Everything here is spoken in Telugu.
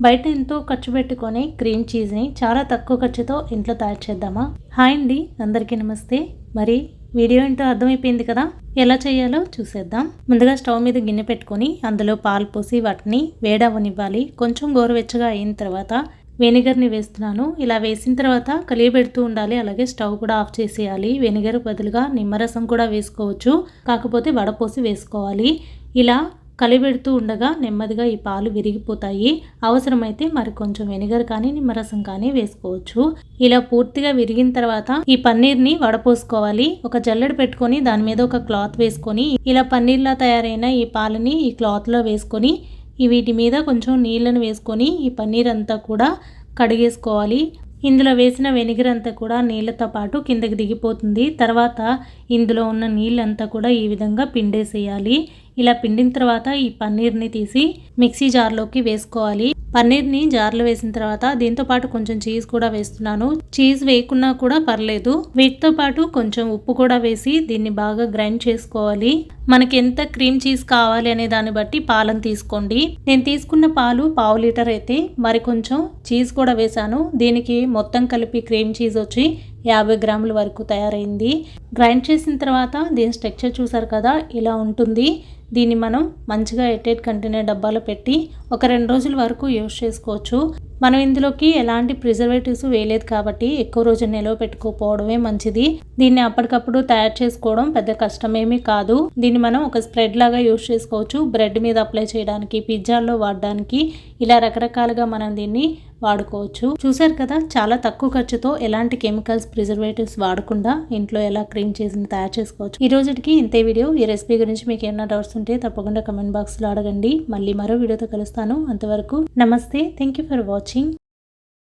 బయట ఎంతో ఖర్చు పెట్టుకొని క్రీమ్ చీజ్ని చాలా తక్కువ ఖర్చుతో ఇంట్లో తయారు చేద్దామా? హాయ్ అండి అందరికీ నమస్తే. మరి వీడియో ఏంటో అర్థమైపోయింది కదా? ఎలా చేయాలో చూసేద్దాం. ముందుగా స్టవ్ మీద గిన్నె పెట్టుకొని అందులో పాలు పోసి వాటిని వేడవనివ్వాలి. కొంచెం గోరువెచ్చగా అయిన తర్వాత వెనిగర్ని వేస్తున్నాను. ఇలా వేసిన తర్వాత కలియబెడుతూ ఉండాలి. అలాగే స్టవ్ కూడా ఆఫ్ చేసేయాలి. వెనిగర్ బదులుగా నిమ్మరసం కూడా వేసుకోవచ్చు. కాకపోతే వడపోసి వేసుకోవాలి. ఇలా కలిపెడుతూ ఉండగా నెమ్మదిగా ఈ పాలు విరిగిపోతాయి. అవసరమైతే మరి కొంచెం వెనిగర్ కానీ నిమ్మరసం కానీ వేసుకోవచ్చు. ఇలా పూర్తిగా విరిగిన తర్వాత ఈ పన్నీర్ని వడపోసుకోవాలి. ఒక జల్లెడ పెట్టుకొని దాని మీద ఒక క్లాత్ వేసుకొని ఇలా పన్నీర్లా తయారైన ఈ పాలని ఈ క్లాత్లో వేసుకొని వీటి మీద కొంచెం నీళ్ళను వేసుకొని ఈ పన్నీర్ అంతా కూడా కడిగేసుకోవాలి. ఇందులో వేసిన వెనిగర్ అంతా కూడా నీళ్ళతో పాటు కిందకి దిగిపోతుంది. తర్వాత ఇందులో ఉన్న నీళ్ళంతా కూడా ఈ విధంగా పిండేసేయాలి. ఇలా పిండిన తర్వాత ఈ పన్నీర్ని తీసి మిక్సీ జార్లోకి వేసుకోవాలి. పన్నీర్ని జార్లో వేసిన తర్వాత దీంతో పాటు కొంచెం చీజ్ కూడా వేస్తున్నాను. చీజ్ వేయకున్నా కూడా పర్లేదు. వీటితో పాటు కొంచెం ఉప్పు కూడా వేసి దీన్ని బాగా గ్రైండ్ చేసుకోవాలి. మనకి ఎంత క్రీమ్ చీజ్ కావాలి అనే దాన్ని బట్టి పాలను తీసుకోండి. నేను తీసుకున్న పాలు పావు లీటర్ అయితే మరి కొంచెం చీజ్ కూడా వేసాను దీనికి మొత్తం కలిపి క్రీమ్ చీజ్ వచ్చి యాభై గ్రాముల వరకు తయారైంది. గ్రైండ్ చేసిన తర్వాత దీని స్ట్రక్చర్ చూసారు కదా ఇలా ఉంటుంది. దీన్ని మనం మంచిగా ఎట్టేట్ కంటైనర్ డబ్బాలో పెట్టి ఒక రెండు రోజుల వరకు యూస్ చేసుకోవచ్చు. మనం ఇందులోకి ఎలాంటి ప్రిజర్వేటివ్స్ వేయలేదు కాబట్టి ఎక్కువ రోజు నిల్వ పెట్టుకోకపోవడమే మంచిది. దీన్ని అప్పటికప్పుడు తయారు చేసుకోవడం పెద్ద కష్టమేమీ కాదు. దీన్ని మనం ఒక స్ప్రెడ్ లాగా యూస్ చేసుకోవచ్చు. బ్రెడ్ మీద అప్లై చేయడానికి పిజ్జాల్లో వాడడానికి ఇలా రకరకాలుగా మనం దీన్ని వాడుకోవచ్చు. చూసారు కదా చాలా తక్కువ ఖర్చుతో ఎలాంటి కెమికల్స్ ప్రిజర్వేటివ్స్ వాడకుండా ఇంట్లో ఎలా క్రీమ్ చేసి తయారు చేసుకోవచ్చు. ఈ రోజుకి ఇంతే వీడియో. ఈ రెసిపీ గురించి మీకు ఏమైనా డౌట్స్ ఉంటే తప్పకుండా కమెంట్ బాక్స్లో అడగండి. మళ్ళీ మరో వీడియోతో కలుస్తాను. అంతవరకు నమస్తే. Thank you for watching watching.